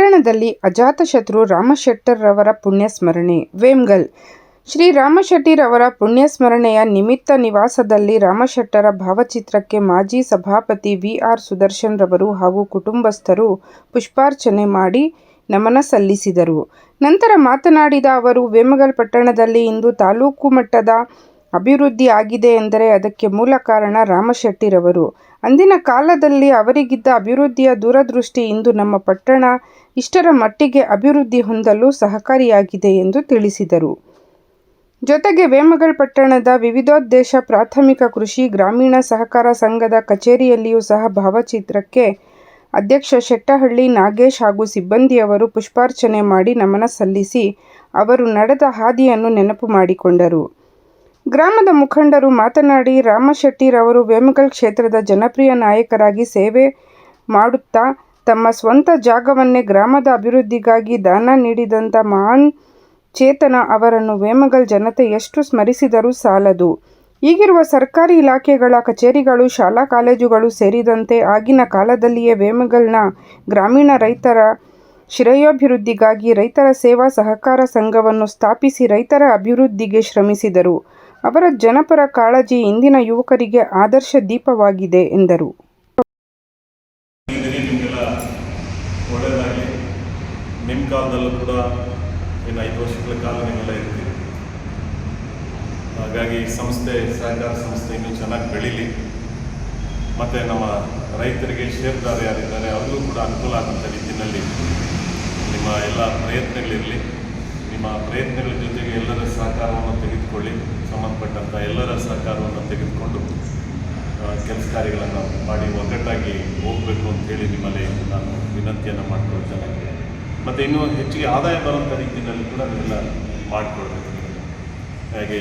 ಪಟ್ಟಣದಲ್ಲಿ ಅಜಾತಶತ್ರು ರಾಮಶೆಟ್ಟರ್ರವರ ಪುಣ್ಯಸ್ಮರಣೆ, ವೇಮ್ಗಲ್. ಶ್ರೀ ರಾಮಶೆಟ್ಟಿರವರ ಪುಣ್ಯಸ್ಮರಣೆಯ ನಿಮಿತ್ತ ನಿವಾಸದಲ್ಲಿ ರಾಮಶೆಟ್ಟರ ಭಾವಚಿತ್ರಕ್ಕೆ ಮಾಜಿ ಸಭಾಪತಿ ವಿ ಆರ್ ಸುದರ್ಶನ್ ರವರು ಹಾಗೂ ಕುಟುಂಬಸ್ಥರು ಪುಷ್ಪಾರ್ಚನೆ ಮಾಡಿ ನಮನ ಸಲ್ಲಿಸಿದರು. ನಂತರ ಮಾತನಾಡಿದ ಅವರು, ವೇಮಗಲ್ ಪಟ್ಟಣದಲ್ಲಿ ಇಂದು ತಾಲೂಕು ಮಟ್ಟದ ಅಭಿವೃದ್ಧಿ ಆಗಿದೆ ಎಂದರೆ ಅದಕ್ಕೆ ಮೂಲ ಕಾರಣ ರಾಮಶೆಟ್ಟಿರವರು. ಅಂದಿನ ಕಾಲದಲ್ಲಿ ಅವರಿಗಿದ್ದ ಅಭಿವೃದ್ಧಿಯ ದೂರದೃಷ್ಟಿ ಇಂದು ನಮ್ಮ ಪಟ್ಟಣ ಇಷ್ಟರ ಮಟ್ಟಿಗೆ ಅಭಿವೃದ್ಧಿ ಹೊಂದಲು ಸಹಕಾರಿಯಾಗಿದೆ ಎಂದು ತಿಳಿಸಿದರು. ಜೊತೆಗೆ ವೇಮಗಲ್ ಪಟ್ಟಣದ ವಿವಿಧೋದ್ದೇಶ ಪ್ರಾಥಮಿಕ ಕೃಷಿ, ಗ್ರಾಮೀಣ ಸಹಕಾರ ಸಂಘದ ಕಚೇರಿಯಲ್ಲಿಯೂ ಸಹ ಭಾವಚಿತ್ರಕ್ಕೆ ಅಧ್ಯಕ್ಷ ಶೆಟ್ಟಹಳ್ಳಿ, ನಾಗೇಶ್ ಹಾಗೂ ಸಿಬ್ಬಂದಿಯವರು ಪುಷ್ಪಾರ್ಚನೆ ಮಾಡಿ ನಮನ ಸಲ್ಲಿಸಿ ಅವರು ನಡೆದ ಹಾದಿಯನ್ನು ನೆನಪು ಮಾಡಿಕೊಂಡರು. ಗ್ರಾಮದ ಮುಖಂಡರು ಮಾತನಾಡಿ, ರಾಮಶೆಟ್ಟಿರವರು ವೇಮಗಲ್ ಕ್ಷೇತ್ರದ ಜನಪ್ರಿಯ ನಾಯಕರಾಗಿ ಸೇವೆ ಮಾಡುತ್ತಾ, ತಮ್ಮ ಸ್ವಂತ ಜಾಗವನ್ನೇ ಗ್ರಾಮದ ಅಭಿವೃದ್ಧಿಗಾಗಿ ದಾನ ನೀಡಿದಂಥ ಮಹಾನ್ ಚೇತನ ಅವರನ್ನು ವೇಮಗಲ್ ಜನತೆ ಎಷ್ಟು ಸ್ಮರಿಸಿದರೂ ಸಾಲದು. ಈಗಿರುವ ಸರ್ಕಾರಿ ಇಲಾಖೆಗಳ ಕಚೇರಿಗಳು, ಶಾಲಾ ಕಾಲೇಜುಗಳು ಸೇರಿದಂತೆ ಆಗಿನ ಕಾಲದಲ್ಲಿಯೇ ವೇಮಗಲ್ನ ಗ್ರಾಮೀಣ ರೈತರ ಶ್ರೇಯೋಭಿವೃದ್ಧಿಗಾಗಿ ರೈತರ ಸೇವಾ ಸಹಕಾರ ಸಂಘವನ್ನು ಸ್ಥಾಪಿಸಿ ರೈತರ ಅಭಿವೃದ್ಧಿಗೆ ಶ್ರಮಿಸಿದರು. ಅವರ ಜನಪರ ಕಾಳಜಿ ಇಂದಿನ ಯುವಕರಿಗೆ ಆದರ್ಶ ದೀಪವಾಗಿದೆ ಎಂದರು. ನಿಮ್ಮ ಕಾಲದಲ್ಲೂ ಕೂಡ ಇನ್ನು ಐದು ವರ್ಷಗಳ ಕಾಲ ಹಾಗಾಗಿ ಸಂಸ್ಥೆ, ಸಹಕಾರ ಸಂಸ್ಥೆ ಇನ್ನೂ ಚೆನ್ನಾಗಿ ಬೆಳೀಲಿ. ಮತ್ತು ನಮ್ಮ ರೈತರಿಗೆ ಶೇರ್ದಾರ ಯಾರಿದ್ದಾರೆ, ಅವ್ರಿಗೂ ಕೂಡ ಅನುಕೂಲ ಆಗುವಂಥ ರೀತಿಯಲ್ಲಿ ನಿಮ್ಮ ಎಲ್ಲ ಪ್ರಯತ್ನಗಳಿರಲಿ. ನಿಮ್ಮ ಪ್ರಯತ್ನಗಳ ಜೊತೆಗೆ ಎಲ್ಲರ ಸಹಕಾರವನ್ನು ತೆಗೆದುಕೊಳ್ಳಿ ಸಂಬಂಧಪಟ್ಟಂಥ ಎಲ್ಲರ ಸಹಕಾರವನ್ನು ತೆಗೆದುಕೊಂಡು ಕೆಲಸ ಕಾರ್ಯಗಳನ್ನು ಮಾಡಿ ಒಗ್ಗಟ್ಟಾಗಿ ಹೋಗಬೇಕು ಅಂತೇಳಿ ನಿಮ್ಮಲ್ಲಿ ನಾನು ವಿನಂತಿಯನ್ನು ಜನಕ್ಕೆ. ಮತ್ತು ಇನ್ನೂ ಹೆಚ್ಚಿಗೆ ಆದಾಯ ಬರುವಂಥ ರೀತಿಯಲ್ಲಿ ಕೂಡ ನೀವೆಲ್ಲ ಮಾಡಿಕೊಳ್ಬೇಕು. ಹಾಗೆ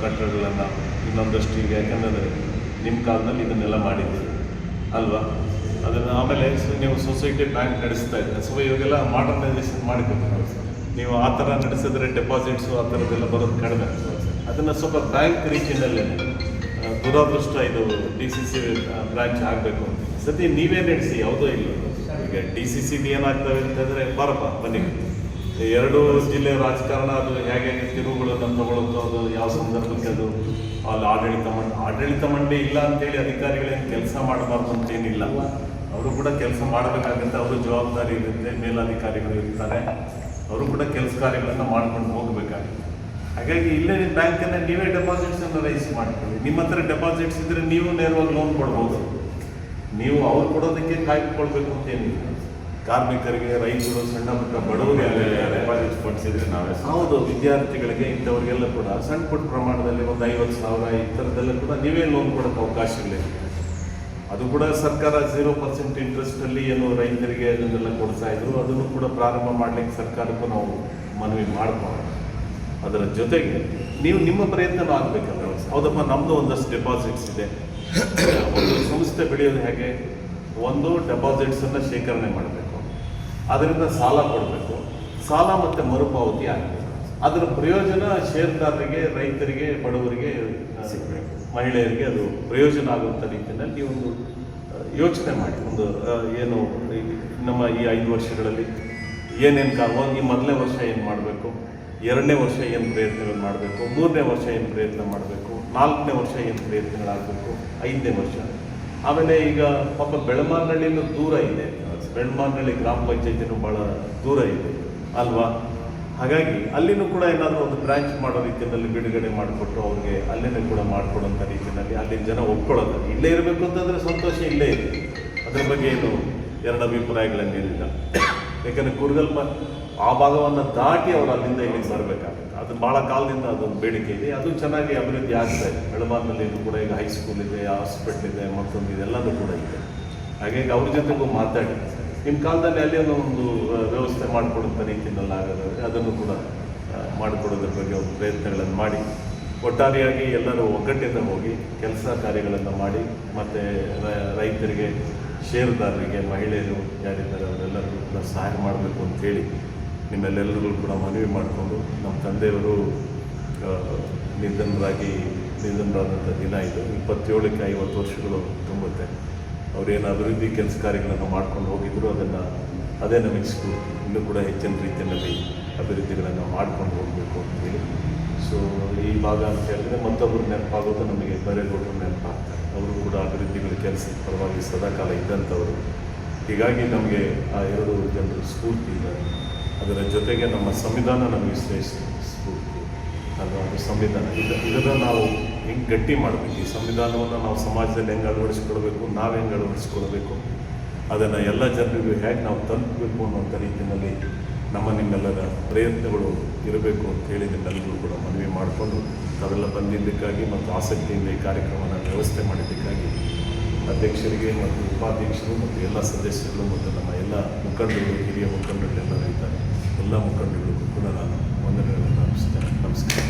ಕಟ್ಟಡಗಳನ್ನು ಇನ್ನೊಂದಷ್ಟು ಈಗ ಯಾಕಂದರೆ ನಿಮ್ಮ ಕಾಲದಲ್ಲಿ ಇದನ್ನೆಲ್ಲ ಮಾಡಿದ್ದೀರಿ, ಅಲ್ವಾ? ಅದನ್ನು ಆಮೇಲೆ ನೀವು ಸೊಸೈಟಿ ಬ್ಯಾಂಕ್ ನಡೆಸ್ತಾ ಇದ್ದೀರಿ ಸೊ ಇವಾಗೆಲ್ಲ ಮಾಡರ್ನೈಸೇಷನ್ ಮಾಡಿಕೊಡ್ತಾರೆ ನೀವು ಆ ಥರ ನಡೆಸಿದ್ರೆ ಡೆಪಾಸಿಟ್ಸು ಆ ಥರದ್ದೆಲ್ಲ ಬರೋದು ಕಡಿಮೆ ಅದನ್ನು ಸ್ವಲ್ಪ ಬ್ಯಾಂಕ್ ರೀತಿಯಲ್ಲೇ ಆ, ದುರಾದೃಷ್ಟ ಇದು ಡಿ ಸಿ ಸಿ ಬ್ರಾಂಚ್ ಆಗಬೇಕು ಸತಿ ನೀವೇ ನಡೆಸಿ ಯಾವುದೋ ಇಲ್ಲ. ಈಗ ಡಿ ಸಿ ಸಿ ಏನಾಗ್ತವೆ ಅಂತಂದರೆ ಬರಪ್ಪ ಬನ್ನಿ. ಎರಡು ಜಿಲ್ಲೆ ರಾಜಕಾರಣ ಅದು ಹೇಗೆ ಹೇಗೆ ತಿರುವುಗಳನ್ನು ತಗೊಳ್ಳೋದು ಅದು ಯಾವ ಸಂದರ್ಭಕ್ಕೆ ಅದು ಅಲ್ಲಿ ಆಡಳಿತ ಮಂಡ ಆಡಳಿತ ಮಂಡಳಿ ಇಲ್ಲ ಅಂತೇಳಿ ಅಧಿಕಾರಿಗಳೇನು ಕೆಲಸ ಮಾಡಬಾರ್ದು ಅಂತೇನಿಲ್ಲ ಅವರು ಕೂಡ ಕೆಲಸ ಮಾಡಬೇಕಾಗುತ್ತೆ ಅವರು ಜವಾಬ್ದಾರಿ ಇರುತ್ತೆ ಮೇಲಧಿಕಾರಿಗಳು ಇರ್ತಾರೆ. ಅವರು ಕೂಡ ಕೆಲಸ ಕಾರ್ಯಗಳನ್ನು ಮಾಡ್ಕೊಂಡು ಹೋಗಬೇಕಾಗುತ್ತೆ. ಹಾಗಾಗಿ ಇಲ್ಲೇ ನಿಮ್ಮ ಬ್ಯಾಂಕನ್ನು ನೀವೇ ಡೆಪಾಸಿಟ್ಸ್ ಅನ್ನು ರೈಸ್ ಮಾಡ್ಕೊಳ್ಳಿ. ನಿಮ್ಮ ಹತ್ರ ಡೆಪಾಸಿಟ್ಸ್ ಇದ್ದರೆ ನೀವು ನೇರವಾಗಿ ಲೋನ್ ಕೊಡ್ಬೋದು. ನೀವು ಅವ್ರು ಕೊಡೋದಕ್ಕೆ ಕಾಯ್ದುಕೊಳ್ಬೇಕು ಅಂತೇನಿಲ್ಲ ಕಾರ್ಮಿಕರಿಗೆ, ರೈತರು, ಸಣ್ಣ ಪುಟ್ಟ ಬಡವರಿಗೆ ಡೆಪಾಸಿಟ್ ಫಂಡ್ಸ್ ನಾವೇ ಹೌದು, ವಿದ್ಯಾರ್ಥಿಗಳಿಗೆ ಇಂಥವ್ರಿಗೆಲ್ಲ ಕೂಡ ಸಣ್ಣ ಪುಟ್ಟ ಪ್ರಮಾಣದಲ್ಲಿ ಒಂದು ಐವತ್ತು ಸಾವಿರ ಈ ಥರದ್ದೆಲ್ಲ ಕೂಡ ನೀವೇ ಲೋನ್ ಕೊಡೋಕ್ಕೆ ಅವಕಾಶಗಳಿದೆ ಅದು ಕೂಡ ಸರ್ಕಾರ ಝೀರೋ ಪರ್ಸೆಂಟ್ ಇಂಟ್ರೆಸ್ಟಲ್ಲಿ ಏನು ರೈತರಿಗೆ ಅದನ್ನೆಲ್ಲ ಕೊಡ್ತಾ ಇದ್ರು. ಅದನ್ನು ಕೂಡ ಪ್ರಾರಂಭ ಮಾಡಲಿಕ್ಕೆ ಸರ್ಕಾರಕ್ಕೂ ನಾವು ಮನವಿ ಮಾಡ್ಕೊಳ್ಳೋಣ ಅದರ ಜೊತೆಗೆ ನೀವು ನಿಮ್ಮ ಪ್ರಯತ್ನ ಆಗಬೇಕಲ್ಲ ಹೌದಪ್ಪ ನಮ್ಮದು ಒಂದಷ್ಟು ಡೆಪಾಸಿಟ್ಸ್ ಇದೆ. ಒಂದು ಸಂಸ್ಥೆ ಬೆಳೆಯೋದು ಹೇಗೆ? ಒಂದು ಡೆಪಾಸಿಟ್ಸನ್ನು ಶೇಖರಣೆ ಮಾಡಬೇಕು. ಅದರಿಂದ ಸಾಲ ಕೊಡಬೇಕು. ಸಾಲ ಮತ್ತು ಮರುಪಾವತಿ ಆಗಬೇಕು. ಅದರ ಪ್ರಯೋಜನ ಷೇರುದಾರರಿಗೆ ರೈತರಿಗೆ, ಬಡವರಿಗೆ ಮಹಿಳೆಯರಿಗೆ ಅದು ಪ್ರಯೋಜನ ಆಗುವಂಥ ರೀತಿಯಲ್ಲಿ ಒಂದು ಯೋಚನೆ ಮಾಡಿ. ಒಂದು ಏನು ನಮ್ಮ ಈ ಐದು ವರ್ಷಗಳಲ್ಲಿ ಏನೇನು ಕಾ ಒಂದು ಈ ಮೊದಲನೇ ವರ್ಷ ಏನು ಮಾಡಬೇಕು, ಎರಡನೇ ವರ್ಷ ಏನು ಪ್ರಯತ್ನಗಳು ಮಾಡಬೇಕು, ಮೂರನೇ ವರ್ಷ ಏನು ಪ್ರಯತ್ನ ಮಾಡಬೇಕು, ನಾಲ್ಕನೇ ವರ್ಷ ಏನು ಪ್ರಯತ್ನಗಳಾಗಬೇಕು, ಐದನೇ ವರ್ಷ. ಆಮೇಲೆ ಈಗ ಪಾಪ ಬೆಳಮಾರ್ನಹಳ್ಳಿನೂ ದೂರ ಇದೆ. ಬೆಳಮಾನಹಳ್ಳಿ ಗ್ರಾಮ ಪಂಚಾಯತಿನೂ ಭಾಳ ದೂರ ಇದೆ. ಅಲ್ವಾ? ಹಾಗಾಗಿ ಅಲ್ಲಿನೂ ಕೂಡ ಏನಾದರೂ ಒಂದು ಬ್ರಾಂಚ್ ಮಾಡೋ ರೀತಿಯಲ್ಲಿ ಬಿಡುಗಡೆ ಮಾಡಿಕೊಟ್ಟು ಅವ್ರಿಗೆ ಅಲ್ಲಿನೂ ಕೂಡ ಮಾಡಿಕೊಡೋಂಥ ರೀತಿಯಲ್ಲಿ ಅಲ್ಲಿನ ಜನ ಒಪ್ಕೊಳ್ಳೋದು. ಇಲ್ಲೇ ಇರಬೇಕು ಅಂತಂದರೆ ಸಂತೋಷ ಇಲ್ಲೇ ಇದೆ. ಅದ್ರ ಬಗ್ಗೆ ಏನು ಎರಡು ಅಭಿಪ್ರಾಯಗಳನ್ನೇನಿಲ್ಲ ಯಾಕಂದರೆ ಕುರುಗಲ್ ಆ ಭಾಗವನ್ನು ದಾಟಿ ಅವರು ಅಲ್ಲಿಂದ ಇಲ್ಲಿಗೆ ಬರಬೇಕಾಗುತ್ತೆ. ಅದು ಭಾಳ ಕಾಲದಿಂದ ಅದೊಂದು ಬೇಡಿಕೆ ಇದೆ. ಅದು ಚೆನ್ನಾಗಿ ಅಭಿವೃದ್ಧಿ ಆಗ್ತದೆ ಇದೆ. ಬೆಳಮಾರ್ನಲ್ಲಿ ಕೂಡ ಈಗ ಹೈಸ್ಕೂಲ್ ಇದೆ ಹಾಸ್ಪಿಟ್ಲ್ ಇದೆ, ಮತ್ತೊಂದು ಇದೆಲ್ಲನೂ ಕೂಡ ಇದೆ. ಹಾಗಾಗಿ ಅವ್ರ ಜೊತೆಗೂ ಮಾತಾಡಿ. ನಿಮ್ಮ ಕಾಲದಲ್ಲಿ ಅಲ್ಲಿ ಒಂದು ವ್ಯವಸ್ಥೆ ಮಾಡಿಕೊಡುವಂಥ ರೀತಿಯಲ್ಲಿ ಆಗೋದಾದರೆ ಅದನ್ನು ಕೂಡ ಮಾಡಿಕೊಡೋದ್ರ ಬಗ್ಗೆ ಒಂದು ಪ್ರಯತ್ನಗಳನ್ನು ಮಾಡಿ. ಒಟ್ಟಾರೆಯಾಗಿ ಎಲ್ಲರೂ ಒಗ್ಗಟ್ಟಿಂದ ಹೋಗಿ ಕೆಲಸ ಕಾರ್ಯಗಳನ್ನು ಮಾಡಿ, ಮತ್ತು ರೈತರಿಗೆ, ಷೇರುದಾರರಿಗೆ, ಮಹಿಳೆಯರು ಯಾರಿದ್ದಾರೆ ಅವರೆಲ್ಲರಿಗೂ ಕೂಡ ಸಹಾಯ ಮಾಡಬೇಕು ಅಂತೇಳಿ ನಿಮ್ಮೆಲ್ಲೆಲ್ಲರಿಗೂ ಕೂಡ ಮನವಿ ಮಾಡಿಕೊಂಡು ನಮ್ಮ ತಂದೆಯವರು ನಿಧನರಾಗಿ, ನಿಧನರಾದಂಥ ದಿನ ಇದು. ಇಪ್ಪತ್ತೇಳಕ್ಕೆ ಐವತ್ತು ವರ್ಷಗಳು ತುಂಬುತ್ತೆ. ಅವರೇನು ಅಭಿವೃದ್ಧಿ ಕೆಲಸ ಕಾರ್ಯಗಳನ್ನು ಮಾಡ್ಕೊಂಡು ಹೋಗಿದ್ರು, ಅದನ್ನು ಅದೇ ನಮಗೆ ಸ್ಫೂರ್ತಿ ಇನ್ನೂ ಕೂಡ ಹೆಚ್ಚಿನ ರೀತಿಯಲ್ಲಿ ಅಭಿವೃದ್ಧಿಗಳನ್ನು ಮಾಡ್ಕೊಂಡು ಹೋಗಬೇಕು ಅಂತೇಳಿ ಸೊ ಈ ಭಾಗ ಅಂತ ಹೇಳಿದ್ರೆ ಮತ್ತೊಬ್ಬರು ನೆನಪಾಗೋದು ನಮಗೆ ಬರೇಗೌಡರು ನೆನಪಾಗ್ತಾರೆ. ಅವರು ಕೂಡ ಅಭಿವೃದ್ಧಿಗಳ ಕೆಲಸದ ಪರವಾಗಿ ಸದಾಕಾಲ ಇದ್ದಂಥವರು. ಹೀಗಾಗಿ ನಮಗೆ ಆ ಎರಡು ಜನರು ಸ್ಫೂರ್ತಿ ಇದೆ. ಅದರ ಜೊತೆಗೆ ನಮ್ಮ ಸಂವಿಧಾನ ನಮಗೆ ಶ್ರೇಷ್ಠ ಸ್ಫೂರ್ತಿ. ಅದು ಸಂವಿಧಾನ. ಇದು ಇದನ್ನು ನಾವು ಹೆಂಗೆ ಗಟ್ಟಿ ಮಾಡಬೇಕು? ಈ ಸಂವಿಧಾನವನ್ನು ನಾವು ಸಮಾಜದಲ್ಲಿ ಹೆಂಗೆ ಅಳವಡಿಸ್ಕೊಳ್ಬೇಕು ನಾವು ಹೆಂಗೆ ಅಳವಡಿಸ್ಕೊಳ್ಬೇಕು ಅದನ್ನು ಎಲ್ಲ ಜನರಿಗೂ ಹೇಗೆ ನಾವು ತಲುಪಬೇಕು ಅನ್ನೋಂಥ ರೀತಿಯಲ್ಲಿ ನಮ್ಮ ನಿಮ್ಮೆಲ್ಲರ ಪ್ರಯತ್ನಗಳು ಇರಬೇಕು ಅಂತ ಹೇಳಿ ನಿಮ್ಮೆಲ್ಲರೂ ಕೂಡ ಮನವಿ ಮಾಡಿಕೊಂಡು ತಾವೆಲ್ಲ ಬಂದಿದ್ದಕ್ಕಾಗಿ ಮತ್ತು ಆಸಕ್ತಿಯಿಂದ ಈ ಕಾರ್ಯಕ್ರಮನ ವ್ಯವಸ್ಥೆ ಮಾಡಿದ್ದಕ್ಕಾಗಿ ಅಧ್ಯಕ್ಷರಿಗೆ ಮತ್ತು ಉಪಾಧ್ಯಕ್ಷರು ಮತ್ತು ಎಲ್ಲ ಸದಸ್ಯರು ಮತ್ತು ನಮ್ಮ ಎಲ್ಲ ಮುಖಂಡರು, ಹಿರಿಯ ಮುಖಂಡರು ಇದ್ದಾರೆ. ಎಲ್ಲ ಮುಖಂಡರಿಗೂ ಕೂಡ ನಾನು ವಂದನೆಗಳನ್ನು ಅರ್ಪಿಸ್ತೇನೆ ನಮಸ್ಕಾರ.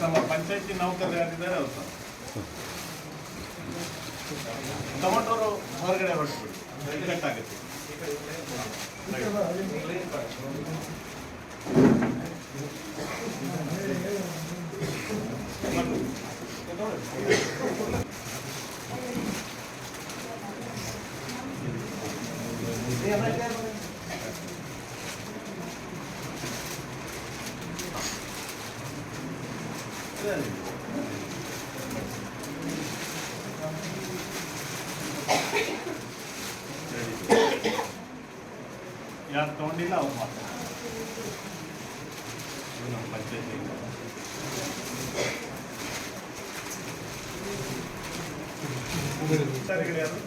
ನಮ್ಮ ಪಂಚಾಯತಿ ನೌಕರರು ಯಾರಿದ್ದಾರೆ ಅವ್ರು ಟೊಮಟೋರು ಹೊರಗಡೆ ಹೊರಟ್ಬಿಡಿ ಕಟ್ಟಾಗುತ್ತೆ ಯಾರು ತಗೊಂಡಿಲ್ಲ ಅವ್ರು ಮಾತ್ರ ಇದು ನಮ್ಮ ಪಂಚಾಯತಿ ಅಧಿಕಾರಿಗಳು ಯಾರು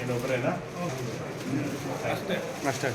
ಇನ್ನೊಬ್ಬರೇನಾ ಅಷ್ಟೇ ಅಷ್ಟೇ